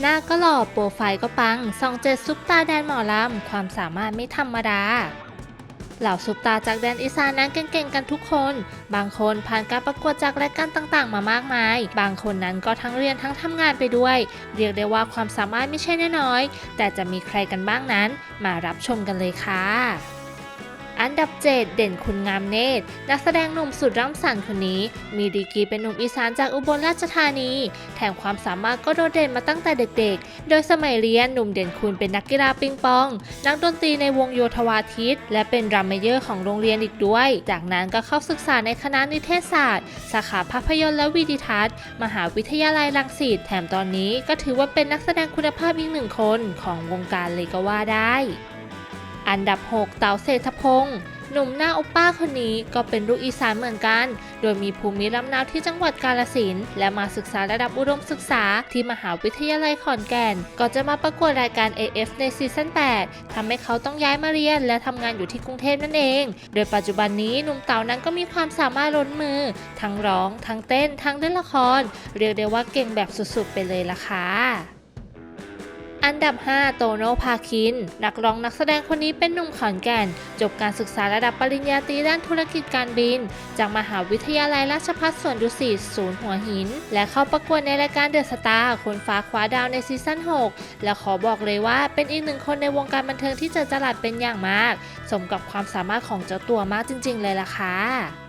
หน้าก็หล่อโปรไฟล์ก็ปังส่องเจ็ดซุปตาแดนหมอลำ ความสามารถไม่ธรรมดา เหล่าซุปตาจากแดนอีสานนั้นเก่งๆกันทุกคน บางคนผ่านการประกวดจากรายการต่างๆ มามากมาย บางคนนั้นก็ทั้งเรียนทั้งทำงานไปด้วย เรียกได้ว่าความสามารถไม่ใช่น้อยๆแต่จะมีใครกันบ้างนั้น มารับชมกันเลยค่ะ อันดับ 7 เด่นคุณงามเนตร นักแสดงหนุ่มสุดร่ำสันคนนี้ มีดีกรีเป็นหนุ่มอีสานจากอุบลราชธานี แถมความสามารถก็โดดเด่นมาตั้งแต่เด็กๆ โดยสมัยเรียนหนุ่มเด่นคุณเป็นนักกีฬาปิงปอง นักดนตรีในวงโยธวาทิต และเป็นรัมเมเยอร์ของโรงเรียนอีกด้วย จากนั้นก็เข้าศึกษาในคณะนิเทศศาสตร์ สาขาภาพยนตร์และวิดิทัศน์ มหาวิทยาลัยรังสิต แถมตอนนี้ก็ถือว่าเป็นนักแสดงคุณภาพอีกหนึ่งคนของวงการเลยก็ว่าได้ อันดับ 6 เต๋าเศรษฐพงศ์หนุ่มหน้าโอป้าคนนี้ก็เป็นลูกอีสานเหมือนกัน โดยมีภูมิลำเนาที่จังหวัดกาลสินและมาศึกษาระดับอุดมศึกษาที่มหาวิทยาลัยขอนแก่น ก่อนจะมาประกวดรายการ AF ในซีซั่น 8 ทำให้เขาต้องย้ายมาเรียนและทำงานอยู่ที่กรุงเทพนั่นเอง โดยปัจจุบันนี้หนุ่มเต๋านั้นก็มีความสามารถล้นมือ ทั้งร้อง ทั้งเต้น ทั้งเล่นละคร เรียกได้ว่าเก่งแบบสุดๆ ไปเลยล่ะค่ะ อันดับ 5 โตโนภาคิน นักร้องนักแสดงคนนี้เป็นหนุ่มขอนแก่น จบการศึกษาระดับปริญญาตรีด้านธุรกิจการบิน จากมหาวิทยาลัยราชภัฏสวนดุสิตศูนย์หัวหิน และเข้าประกวดในรายการเดอะสตาร์คนฟ้าคว้าดาวในซีซั่น 6 และขอบอกเลยว่าเป็นอีกหนึ่งคนในวงการบันเทิงที่เจอจรัสเป็นอย่างมาก สมกับความสามารถของเจ้าตัวมากจริง ๆ เลยล่ะค่ะ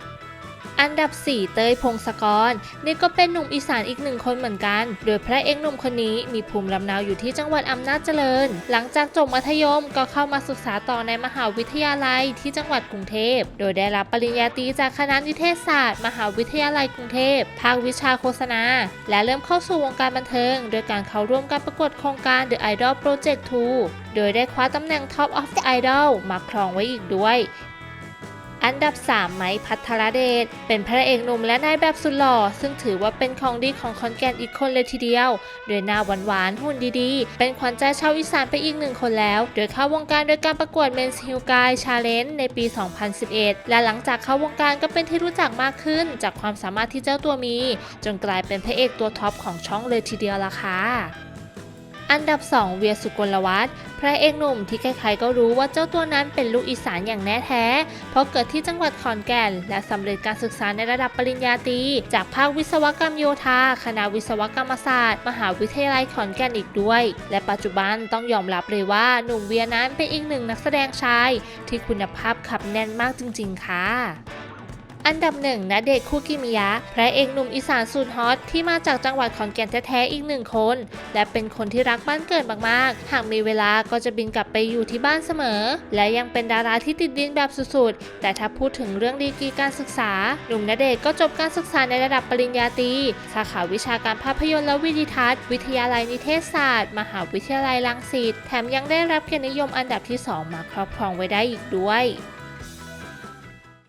อันดับ 4 เต้ยพงศกร นี่ก็เป็นหนุ่มอีสานอีกหนึ่งคนเหมือนกัน โดยพระเอกหนุ่มคนนี้มีภูมิลำเนาอยู่ที่จังหวัดอำนาจเจริญ หลังจากจบมัธยมก็เข้ามาศึกษาต่อในมหาวิทยาลัยที่จังหวัดกรุงเทพ โดยได้รับปริญญาตรีจากคณะนิเทศศาสตร์ มหาวิทยาลัยกรุงเทพ ภาควิชาโฆษณา และเริ่มเข้าสู่วงการบันเทิง โดยการเข้าร่วมการประกวดโครงการ The Idol Project 2 โดยได้คว้าตำแหน่ง Top of the Idol มาครองไว้อีกด้วย อันดับ 3 ไม้พัทรเดช เป็นพระเอกหนุ่มและนายแบบสุดหล่อ ซึ่งถือว่าเป็นของดีของคอนแกนอีกคนเลยทีเดียว โดยหน้าหวานๆ หุ่นดีๆ เป็นขวัญใจชาวอีสานไปอีกหนึ่งคนแล้ว โดยเข้าวงการโดยการประกวด Men's Hill Guy Challenge ในปี 2011 และหลังจากเข้าวงการก็เป็นที่รู้จักมากขึ้น จากความสามารถที่เจ้าตัวมี จนกลายเป็นพระเอกตัวท็อปของช่องเลยทีเดียวละค่ะ อันดับ 2 เวียสุกลวัฒน์พระเอกหนุ่มที่ใครๆก็รู้ว่าเจ้าตัวนั้นเป็นลูกอีสานอย่างแน่แท้ เพราะเกิดที่จังหวัดขอนแก่น และสำเร็จการศึกษาในระดับปริญญาตรีจากภาควิศวกรรมโยธา คณะวิศวกรรมศาสตร์ มหาวิทยาลัยขอนแก่นอีกด้วย และปัจจุบันต้องยอมรับเลยว่าหนุ่มเวียนั้นเป็นอีกหนึ่งนักแสดงชาย ที่คุณภาพขับแน่นมากจริง ๆ ค่ะ อันดับหนึ่งณเดชน์คุกิมิยะ พระเอกหนุ่มอีสานสุดฮอตที่มาจากจังหวัดขอนแก่นแท้ๆอีกหนึ่งคน และเป็นคนที่รักบ้านเกิดมากๆ หากมีเวลาก็จะบินกลับไปอยู่ที่บ้านเสมอ และยังเป็นดาราที่ติดดินแบบสุดๆ แต่ถ้าพูดถึงเรื่องดีกรีการศึกษา หนุ่มณเดชก็จบการศึกษาในระดับปริญญาตรีสาขาวิชาการภาพยนตร์และวิดิทัศน์ วิทยาลัยนิเทศศาสตร์ มหาวิทยาลัยรังสิตแถมยังได้รับเกียรตินิยมอันดับที่สองมาครอบครองไว้ได้อีกด้วย